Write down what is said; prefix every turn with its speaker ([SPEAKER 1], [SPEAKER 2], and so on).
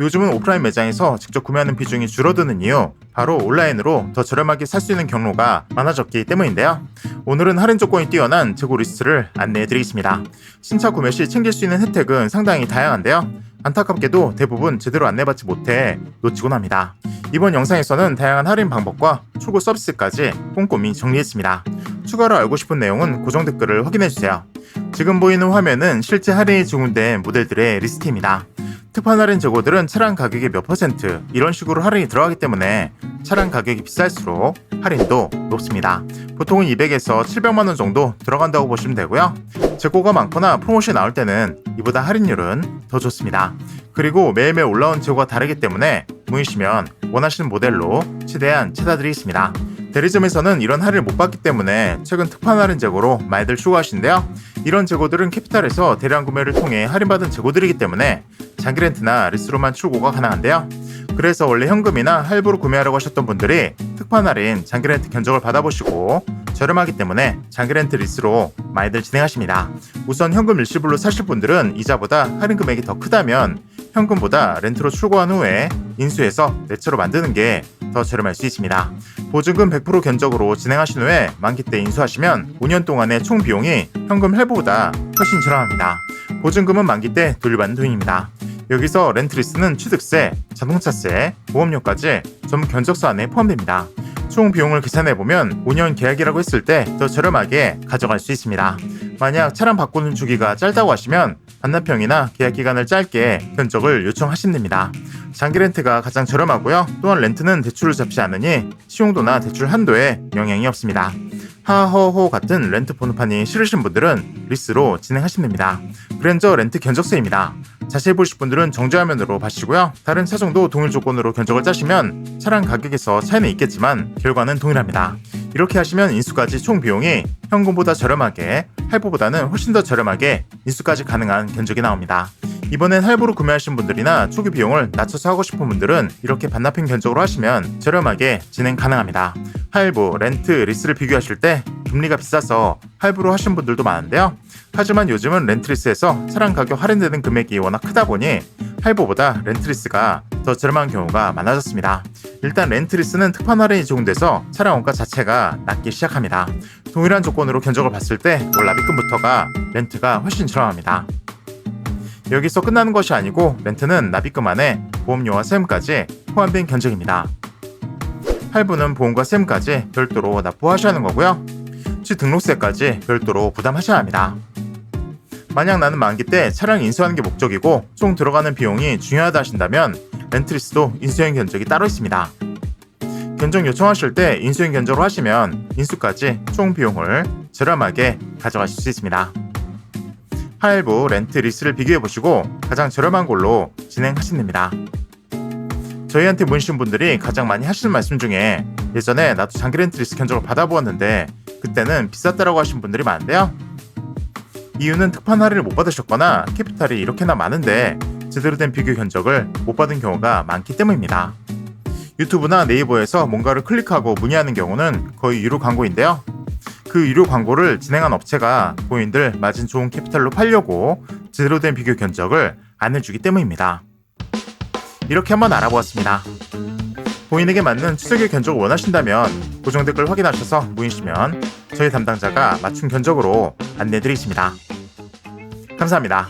[SPEAKER 1] 요즘은 오프라인 매장에서 직접 구매하는 비중이 줄어드는 이유 바로 온라인으로 더 저렴하게 살 수 있는 경로가 많아졌기 때문인데요. 오늘은 할인 조건이 뛰어난 재고 리스트를 안내해 드리겠습니다. 신차 구매 시 챙길 수 있는 혜택은 상당히 다양한데요. 안타깝게도 대부분 제대로 안내받지 못해 놓치곤 합니다. 이번 영상에서는 다양한 할인 방법과 초고 서비스까지 꼼꼼히 정리했습니다. 추가로 알고 싶은 내용은 고정 댓글을 확인해주세요. 지금 보이는 화면은 실제 할인이 주문된 모델들의 리스트입니다. 특판 할인 재고들은 차량 가격의 몇 퍼센트 이런 식으로 할인이 들어가기 때문에 차량 가격이 비쌀수록 할인도 높습니다. 보통은 200에서 700만 원 정도 들어간다고 보시면 되고요. 재고가 많거나 프로모션 나올 때는 이보다 할인율은 더 좋습니다. 그리고 매일매일 올라온 재고가 다르기 때문에 문의시면 원하시는 모델로 최대한 찾아드리겠습니다. 대리점에서는 이런 할인을 못 받기 때문에 최근 특판 할인 재고로 많이들 추구하시는데요. 이런 재고들은 캐피탈에서 대량 구매를 통해 할인받은 재고들이기 때문에 장기 렌트나 리스로만 출고가 가능한데요. 그래서 원래 현금이나 할부로 구매하려고 하셨던 분들이 특판 할인 장기 렌트 견적을 받아보시고 저렴하기 때문에 장기 렌트 리스로 많이들 진행하십니다. 우선 현금 일시불로 사실 분들은 이자보다 할인 금액이 더 크다면 현금보다 렌트로 출고한 후에 인수해서 내채로 만드는 게 더 저렴할 수 있습니다. 보증금 100% 견적으로 진행하신 후에 만기 때 인수하시면 5년 동안의 총 비용이 현금 할부보다 훨씬 저렴합니다. 보증금은 만기 때 돌려받는 돈입니다. 여기서 렌트리스는 취득세, 자동차세, 보험료까지 전부 견적서 안에 포함됩니다. 총 비용을 계산해보면 5년 계약이라고 했을 때 더 저렴하게 가져갈 수 있습니다. 만약 차량 바꾸는 주기가 짧다고 하시면 반납형이나 계약 기간을 짧게 견적을 요청하시면 됩니다. 장기 렌트가 가장 저렴하고요. 또한 렌트는 대출을 잡지 않으니 시용도나 대출 한도에 영향이 없습니다. 하허호 같은 렌트 번호판이 싫으신 분들은 리스로 진행하시면 됩니다. 그랜저 렌트 견적세입니다. 자세히 보실 분들은 정지화면으로 봐시고요. 다른 차종도 동일 조건으로 견적을 짜시면 차량 가격에서 차이는 있겠지만 결과는 동일합니다. 이렇게 하시면 인수까지 총 비용이 현금보다 저렴하게 할부보다는 훨씬 더 저렴하게 인수까지 가능한 견적이 나옵니다. 이번엔 할부로 구매하신 분들이나 초기 비용을 낮춰서 하고 싶은 분들은 이렇게 반납형 견적으로 하시면 저렴하게 진행 가능합니다. 할부, 렌트, 리스를 비교하실 때 금리가 비싸서 할부로 하신 분들도 많은데요. 하지만 요즘은 렌트리스에서 차량 가격 할인되는 금액이 워낙 크다 보니 할부보다 렌트리스가 더 저렴한 경우가 많아졌습니다. 일단 렌트리스는 특판 할인이 적용돼서 차량 원가 자체가 낮기 시작합니다. 동일한 조건으로 견적을 봤을 때 월납입금부터가 렌트가 훨씬 저렴합니다. 여기서 끝나는 것이 아니고 렌트는 납입금 안에 보험료와 세금까지 포함된 견적입니다. 할부는 보험과 세금까지 별도로 납부하셔야 하는 거고요. 취 등록세까지 별도로 부담하셔야 합니다. 만약 나는 만기 때 차량 인수하는 게 목적이고 총 들어가는 비용이 중요하다 하신다면 렌트리스도 인수형 견적이 따로 있습니다. 견적 요청하실 때 인수형 견적으로 하시면 인수까지 총 비용을 저렴하게 가져가실 수 있습니다. 할부, 렌트, 리스를 비교해 보시고 가장 저렴한 걸로 진행하시면 됩니다. 저희한테 문신 분들이 가장 많이 하시는 말씀 중에 예전에 나도 장기 렌트 리스 견적을 받아보았는데 그때는 비쌌다라고 하신 분들이 많은데요. 이유는 특판 할인을 못 받으셨거나 캐피탈이 이렇게나 많은데 제대로 된 비교 견적을 못 받은 경우가 많기 때문입니다. 유튜브나 네이버에서 뭔가를 클릭하고 문의하는 경우는 거의 유료 광고인데요. 그 유료 광고를 진행한 업체가 고인들 마진 좋은 캐피탈로 팔려고 제대로 된 비교 견적을 안 해주기 때문입니다. 이렇게 한번 알아보았습니다. 본인에게 맞는 추적의 견적을 원하신다면 고정 댓글 확인하셔서 문의시면 저희 담당자가 맞춤 견적으로 안내드리겠습니다. 감사합니다.